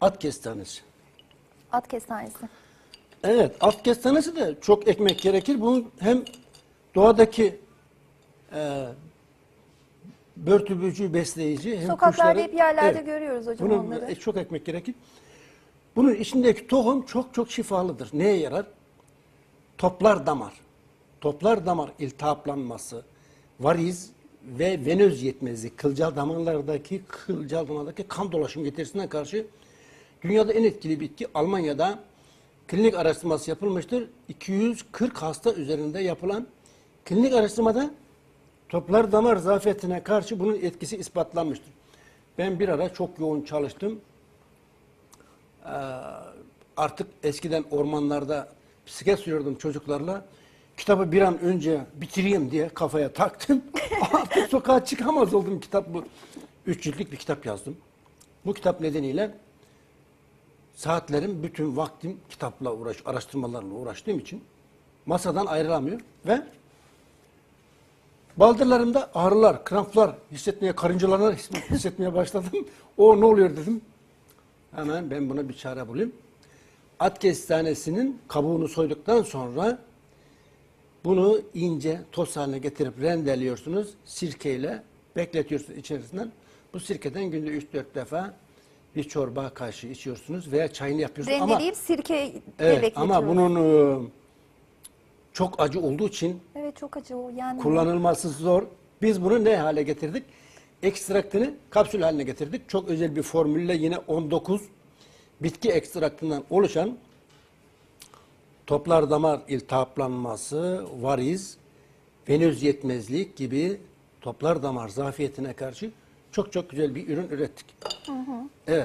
At kestanesi. At kestanesi. Evet, at kestanesi de çok ekmek gerekir. Bunun hem doğadaki e, börtü böcüğü besleyici hem Sokaklarda kuşları- hep yerlerde Evet. görüyoruz hocam Bunun onları. e, çok ekmek gerekir. Bunun içindeki tohum çok çok şifalıdır. Neye yarar? Toplar damar. Toplar damar iltihaplanması, variz ve venöz yetmezliği, kılcal damarlardaki kılcal damardaki kan dolaşım yetersizliğine karşı dünyada en etkili bitki Almanya'da klinik araştırması yapılmıştır. 240 hasta üzerinde yapılan klinik araştırmada toplar damar zafiyetine karşı bunun etkisi ispatlanmıştır. Ben bir ara çok yoğun çalıştım. Ee, artık eskiden ormanlarda bisiklet sürüyordum çocuklarla. Kitabı bir an önce bitireyim diye kafaya taktım. artık sokağa çıkamaz oldum kitap bu. Üç ciltlik bir kitap yazdım. Bu kitap nedeniyle saatlerim, bütün vaktim kitapla uğraş, araştırmalarla uğraştığım için masadan ayrılamıyor ve baldırlarımda ağrılar, kramplar hissetmeye, karıncalanır hissetmeye başladım. O ne oluyor dedim. Hemen ben buna bir çare bulayım. At kestanesinin kabuğunu soyduktan sonra bunu ince toz haline getirip rendeliyorsunuz. Sirkeyle bekletiyorsunuz içerisinden. Bu sirkeden günde 3-4 defa bir çorba kaşığı içiyorsunuz veya çayını yapıyorsunuz. Ama, Rendeleyip sirke evet, ama bunun e, çok acı olduğu için Evet çok acı o. Yani kullanılması zor. Biz bunu ne hale getirdik? Ekstraktını kapsül haline getirdik. Çok özel bir formülle yine 19 bitki ekstraktından oluşan toplar damar iltihaplanması, variz, venöz yetmezlik gibi toplar damar zafiyetine karşı çok çok güzel bir ürün ürettik. Evet.